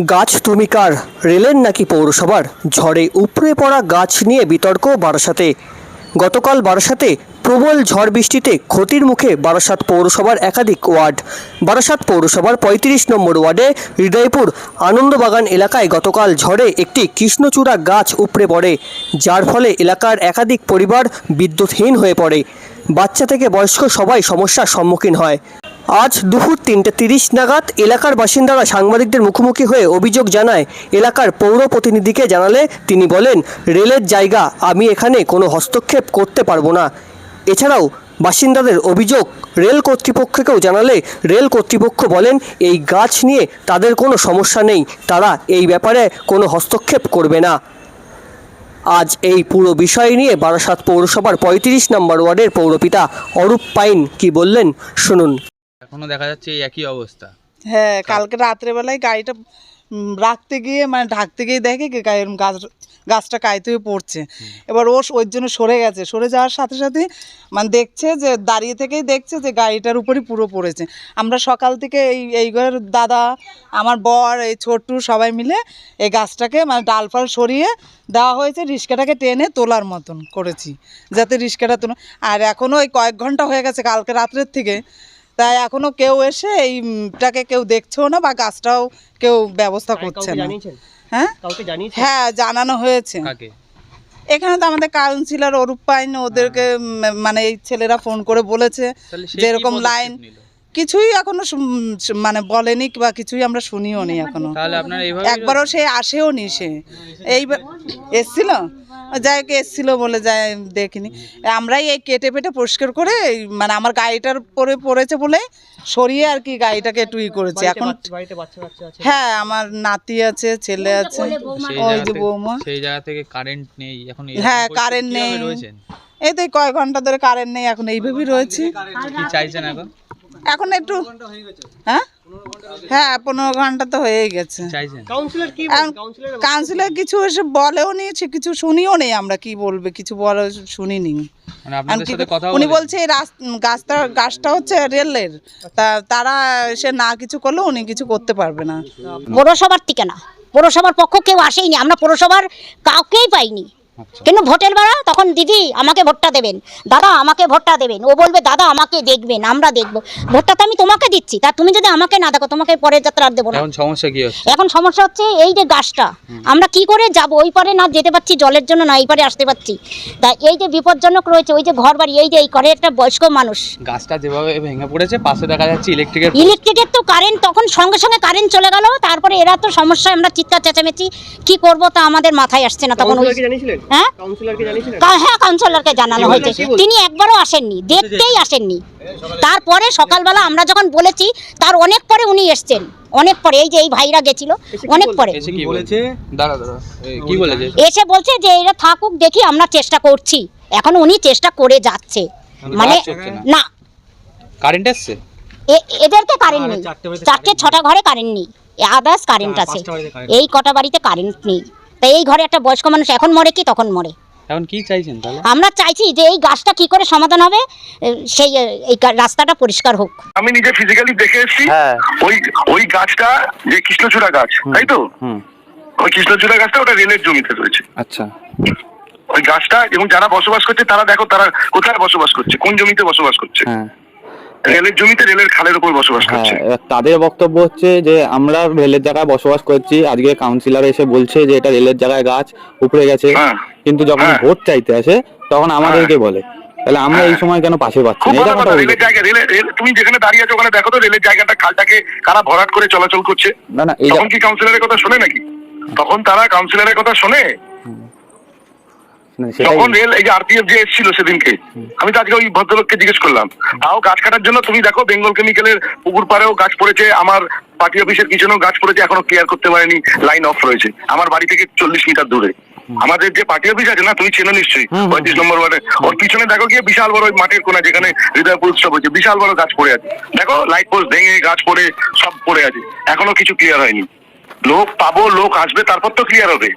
গাছ তুমি কার? রেলের নাকি পৌরসভার? ঝড়ে উপড়ে পড়া গাছ নিয়ে বিতর্ক বারাসাতে। গতকাল বারাসাতে প্রবল ঝড় বৃষ্টিতে ক্ষতির মুখে বারাসাত পৌরসভার একাধিক ওয়ার্ড। বারাসাত পৌরসভার পঁয়ত্রিশ নম্বর ওয়ার্ডে হৃদয়পুর আনন্দবাগান এলাকায় গতকাল ঝড়ে একটি কৃষ্ণচূড়া গাছ উপড়ে পড়ে, যার ফলে এলাকার একাধিক পরিবার বিদ্যুৎহীন হয়ে পড়ে। বাচ্চা থেকে বয়স্ক সবাই সমস্যার সম্মুখীন হয়। আজ দুপুর তিনটে তিরিশ নাগাদ এলাকার বাসিন্দারা সাংবাদিকদের মুখোমুখি হয়ে অভিযোগ জানায়, এলাকার পৌর প্রতিনিধিকে জানালে তিনি বলেন, রেলের জায়গা, আমি এখানে কোনো হস্তক্ষেপ করতে পারব না। এছাড়াও বাসিন্দাদের অভিযোগ, রেল কর্তৃপক্ষকেও জানালে, রেল কর্তৃপক্ষ বলেন, এই গাছ নিয়ে তাদের কোনো সমস্যা নেই, তারা এই ব্যাপারে কোনো হস্তক্ষেপ করবে না। আজ এই পুরো বিষয় নিয়ে বারাসাত পৌরসভার পঁয়ত্রিশ নম্বর ওয়ার্ডের পৌরপিতা অরূপ পাইন কি বললেন, শুনুন। এখনও দেখা যাচ্ছে এই একই অবস্থা। হ্যাঁ কালকে রাত্রেবেলায় গাড়িটা রাখতে গিয়ে মানে ঢাকতে গিয়ে দেখে কি গা- গাছ গাছটা কাইতে হয়ে পড়ছে। এবার ও ওর জন্য সরে গেছে। সরে যাওয়ার সাথে সাথে মানে দেখছে যে দাঁড়িয়ে থেকেই দেখছে যে গাড়িটার উপরই পুরো পড়েছে। আমরা সকাল থেকে এই এই ঘরের দাদা আমার বর এই ছোট্টু সবাই মিলে এই গাছটাকে মানে ডালফাল সরিয়ে দেওয়া হয়েছে রিক্সাটাকে টেনে তোলার মতন করেছি। যাতে রিক্সাটা তোলা আর এখনও ওই কয়েক ঘণ্টা হয়ে গেছে কালকে রাত্রের থেকে। তাই এখনও কেউ এসে এইটাকে কেউ দেখছেও না বা গাছটাও কেউ ব্যবস্থা করছে না। হ্যাঁ? হ্যাঁ জানানো হয়েছে। এখানে তো আমাদের কাউন্সিলর অরূপ পাইন ওদেরকে মানে এই ছেলেরা ফোন করে বলেছে যেরকম যে এরকম লাইন? কিছুই এখনও মানে বলেনি বা কিছুই আমরা শুনিও নি এখনও। তাহলে আপনার এইভাবে একবারও সে আসেও নি সে। এই এসছিল? যাই হোক এসছিল বলে যায় দেখিনি। আমরাই এই কেটে পেটে পরিষ্কার করে এই মানে আমার গাড়িটার পরে পড়েছে বলে সরিয়ে আর কি গাড়িটাকে একটু ই করেছে এখন হ্যাঁ আমার নাতি আছে ছেলে আছে। ওই যে বৌমা। সেই জায়গা থেকে কারেন্ট নেই। এখন হ্যাঁ, কারেন্ট নেই। রয়েছেন? এই তো এই কয়েক ঘণ্টা ধরে কারেন্ট নেই এখন এইভাবেই রয়েছে। কি চাইছেন এখন? এখন একটু হ্যাঁ হ্যাঁ? পনেরো ঘণ্টা তো হয়েই গেছে। কাউন্সিলর কি কিছু এসে বলেও নি সে কিছু শুনিও নেই আমরা কি বলবে? কিছু বলে শুনিনি। মানে আর আপনাদের কি সাথে কথা উনি বলছে গাছটা গাছটা হচ্ছে রেলের। তা তারা এসে না কিছু করলে উনি কিছু করতে পারবে না। পৌরসভার থেকে না। পৌরসভার পক্ষ কেউ আসেইনি। আমরা পৌরসভার কাউকেই পাইনি। কিন্তু ভোটের বেলা তখন দিদি আমাকে ভোটটা দেবেন। দাদা আমাকে ভোটটা দেবেন। ও বলবে দাদা আমাকে দেখবেন আমরা দেখব। ভোটটা তো আমি তোমাকে দিচ্ছি। তা তুমি যদি আমাকে না দেখো তোমাকে পরের যাত্রা আর দেবো না। এখন সমস্যা কি হচ্ছে? এখন সমস্যা হচ্ছে এই যে গাছটা। আমরা কি করে যাব? ওই পারে না যেতে পারছি জলের জন্য না এই পারে আসতে পারছি। তা এই যে বিপজ্জনক রয়েছে ওই যে ঘর বাড়ি এই যে এই ঘরে একটা বয়স্ক মানুষ। গাছটা যেভাবে ভেঙে পড়েছে পাশে দেখা যাচ্ছে ইলেকট্রিকের ইলেকট্রিকের তো কারেন্ট তখন সঙ্গে সঙ্গে কারেন্ট চলে গেল তারপরে এরা তো সমস্যায় আমরা চিৎকার চেঁচামেচি কি করব তা আমাদের মাথায় আসছে না তখন হ্যাঁ? হ্যাঁ কাউন্সিলরকে জানানো হয়েছে। তিনি একবারও আসেননি দেখতেই আসেননি। তারপরে সকালবেলা আমরা যখন বলেছি তার অনেক পরে উনি এসছেন। অনেক পরে এই যে এই ভাইরা গেছিল অনেক পরে। এসে কি বলেছে? দাঁড়া দাঁড়া এই, কি বলেছে? এসে বলছে যে এরা থাকুক দেখি আমরা চেষ্টা করছি। এখন উনি চেষ্টা করে যাচ্ছে। মানে না। কারেন্ট এসছে এ- এদেরকে কারেন্ট নেই। চারটে ছটা ঘরে কারেন্ট নেই। আদার্স কারেন্ট আছে। এই কটা বাড়িতে কারেন্ট নেই। তাই এই ঘরে একটা বয়স্ক মানুষ এখন মরে কি? তখন মরে। এখন কি চাইছেন তাহলে? আমরা চাইছি যে এই গাছটা কি করে সমাধান হবে? সেই এই রাস্তাটা পরিষ্কার হোক। আমি নিজে ফিজিক্যালি দেখে এসেছি। হ্যাঁ। ওই ওই গাছটা যে কৃষ্ণচূড়া গাছ তাই তো? হুম। ওই কৃষ্ণচূড়া গাছটা ওটা রেলের জমিতে রয়েছে। আচ্ছা। ওই গাছটা এবং যারা বসবাস করছে তারা দেখো তারা কোথায় বসবাস করছে কোন জমিতে বসবাস করছে। হ্যাঁ। রেলের জমিতে রেলের খালের উপর বসবাস হ্যাঁ করছে। তাদের বক্তব্য হচ্ছে যে আমরা রেলের জায়গায় বসবাস করছি আজকে কাউন্সিলর এসে বলছে যে এটা রেলের জায়গায় গাছ উপড়ে গেছে হ্যাঁ। কিন্তু যখন হ্যাঁ। ভোট চাইতে আসে তখন আমাদেরকে বলে। তাহলে আমরা এই। সময় কেন পাশে পাচ্ছি রেলের জায়গা তুমি যেখানে দাঁড়িয়ে আছো ওখানে দেখো তো রেলের জায়গাটা খালটাকে কারা ভরাট করে চলাচল করছে? না না তখন কি কাউন্সিলরের কথা শোনে নাকি? তখন তারা কাউন্সিলরের কথা শোনে? যখন রেল এই যে আরপিএফ যে এসেছিল সেদিনকে আমি তো আজকে ওই ভদ্রলোককে জিজ্ঞেস করলাম তাও গাছ কাটার জন্য তুমি দেখো বেঙ্গল কেমিক্যালের পুকুর পাড়েও গাছ পড়েছে আমার পার্টি অফিসের পিছনেও গাছ পড়েছে এখনও ক্লিয়ার করতে পারেনি লাইন অফ রয়েছে আমার বাড়ি থেকে চল্লিশ মিটার দূরে। আমাদের যে পার্টি অফিস আছে না তুমি চেনো নিশ্চয়ই পঁয়ত্রিশ নম্বর ওয়ার্ডে। ওর পিছনে দেখো গিয়ে বিশাল বড় ওই মাঠের কোনা যেখানে হৃদয়পুর উৎসব হচ্ছে বিশাল বড় গাছ পড়ে আছে। দেখো লাইট পোস্ট ভেঙে গাছ পড়ে সব পড়ে আছে এখনও কিছু ক্লিয়ার হয়নি। লোক পাবো লোক আসবে তারপর তো ক্লিয়ার হবে।